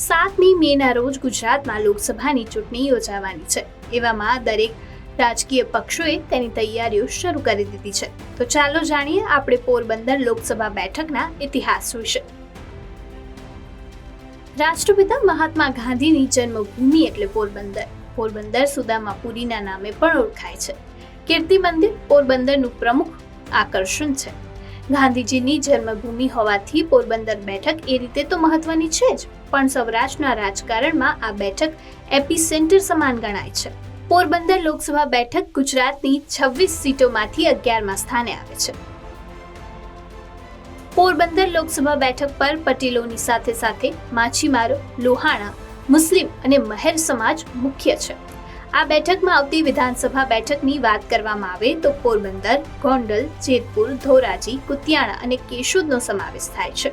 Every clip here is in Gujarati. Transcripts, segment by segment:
સાતમી મેના રોજ ગુજરાતમાં લોકસભાની ચૂંટણી યોજાવાની છે. એવામાં દરેક રાજકીય પક્ષોએ તેની તૈયારીઓ શરૂ કરી દીધી છે. તો ચાલો જાણીએ આપણે પોરબંદર લોકસભા બેઠકના ઇતિહાસ વિશે. રાષ્ટ્રપિતા મહાત્મા ગાંધીની જન્મભૂમિ એટલે પોરબંદર. પોરબંદર સુદામાપુરીના નામે પણ ઓળખાય છે. કીર્તિ મંદિર પોરબંદરનું પ્રમુખ આકર્ષણ છે. ગાંધીજીની જન્મભૂમિ હોવાથી પોરબંદર બેઠક એ રીતે તો મહત્વની છે જ, પણ સૌરાષ્ટ્રના રાજકારણમાં આ બેઠક એપી સેન્ટર સમાન ગણાય છે. પોરબંદર લોકસભા બેઠક ગુજરાતની છવ્વીસ સીટોમાંથી અગિયારમાં સ્થાને આવે છે. પોરબંદર લોકસભા બેઠક પર પટેલોની સાથે સાથે માછીમારો, લોહાણા, મુસ્લિમ અને મહેર સમાજ મુખ્ય છે. આ બેઠકમાં આવતી વિધાનસભા બેઠકની વાત કરવામાં આવે તો પોરબંદર, ગોંડલ, જેતપુર, ધોરાજી, કુતિયાણા અને કેશોદનો સમાવેશ થાય છે.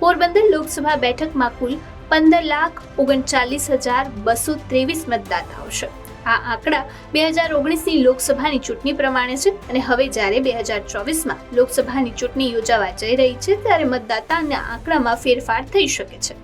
પોરબંદર લોકસભા બેઠકમાં કુલ પંદર લાખ ઓગણચાલીસ હજાર બસો ત્રેવીસ મતદાતાઓ છે. આ આંકડા બે હજાર ઓગણીસની લોકસભાની ચૂંટણી પ્રમાણે છે અને હવે જ્યારે બે હજાર ચોવીસમાં લોકસભાની ચૂંટણી યોજાવા જઈ રહી છે, ત્યારે મતદાતાના આંકડામાં ફેરફાર થઈ શકે છે.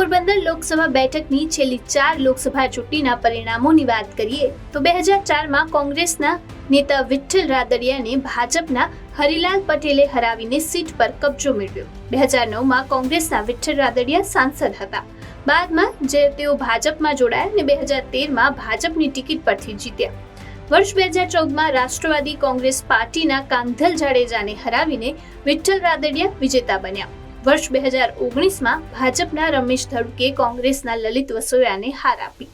પોરબંદર લોકસભા બેઠકની છેલ્લી ચાર લોકસભા ચૂંટણીના પરિણામોની વાત કરીએ, તો બે હજાર ચારમાં કોંગ્રેસના નેતા વિઠ્ઠલ રાદડિયાને ભાજપના હરિલાલ પટેલે હરાવીને સીટ પર કબજો મેળવ્યો. બે હજાર નવમાં કોંગ્રેસના વિઠ્ઠલ રાદડિયા સાંસદ હતા. બાદમાં જે તેઓ ભાજપમાં જોડાયા અને બે હજાર તેરમાં ભાજપની ટિકિટ પરથી જીત્યા. વર્ષ બે હજાર ચૌદમાં રાષ્ટ્રવાદી કોંગ્રેસ પાર્ટીના કાંધલ જાડેજાને હરાવીને વિઠ્ઠલ રાદડિયા વિજેતા બન્યા. વર્ષ બે હજાર ઓગણીસમાં ભાજપના રમેશ ધડુકે કોંગ્રેસના લલિત વસોયાને હાર આપી.